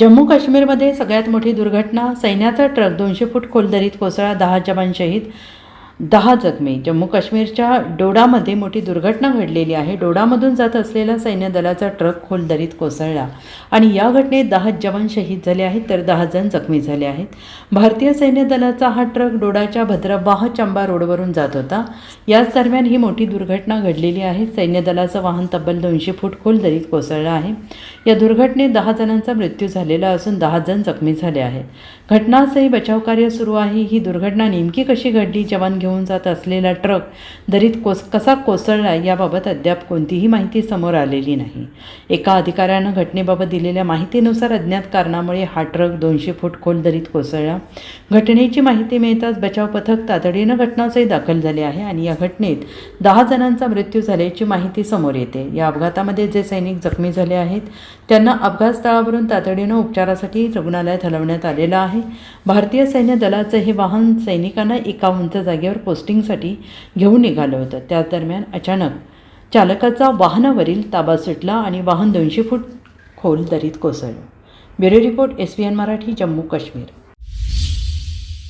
जम्मू काश्मीरमध्ये सगळ्यात मोठी दुर्घटना सैन्याचा ट्रक दोनशे फूट खोल दरीत कोसळला दहा जवान शहीद दहा जखमी. जम्मू काश्मीरच्या डोडामध्ये मोठी दुर्घटना घडलेली आहे. डोडामधून जात असलेला सैन्य दलाचा ट्रक खोल दरीत कोसळला आणि या घटनेत दहा जवान शहीद झाले आहेत तर दहा जण जखमी झाले आहेत. भारतीय सैन्य दलाचा हा ट्रक डोडाच्या भद्रबाह चंबा रोडवरून जात होता. याच दरम्यान ही मोठी दुर्घटना घडलेली आहे. सैन्य दलाचं वाहन तब्बल दोनशे फूट खोल दरीत कोसळलं आहे. या दुर्घटनेत दहा जणांचा मृत्यू झालेला असून दहा जण जखमी झाले आहेत. घटनास्थळी बचावकार्य सुरू आहे. ही दुर्घटना नेमकी कशी घडली? जवान घेऊन जात असलेला ट्रक दरीत कोस कसा कोसळला? याबाबत अद्याप कोणतीही माहिती समोर आलेली नाही. एका अधिकाऱ्यानं घटनेबाबत दिलेल्या माहितीनुसार अज्ञात कारणामुळे हा ट्रक दोनशे फूट खोल दरीत कोसळला. घटनेची माहिती मिळताच बचाव पथक तातडीनं घटनास्थळी दाखल झाले आहे आणि या घटनेत दहा जणांचा मृत्यू झाल्याची माहिती समोर येते. या अपघातामध्ये जे सैनिक जखमी झाले आहेत त्यांना अपघातस्थळावरून तातडीनं उपचारासाठी रुग्णालयात हलवण्यात आलेलं आहे. भारतीय सैन्य दलाचं हे वाहन सैनिकांना एका उंच जागेवर पोस्टिंगसाठी घेऊन निघालं होतं. त्याच दरम्यान अचानक चालकाचा वाहनावरील ताबा सुटला आणि वाहन दोनशे फूट खोल दरीत कोसळलं. Bureau report S P N Marathi Jammu Kashmir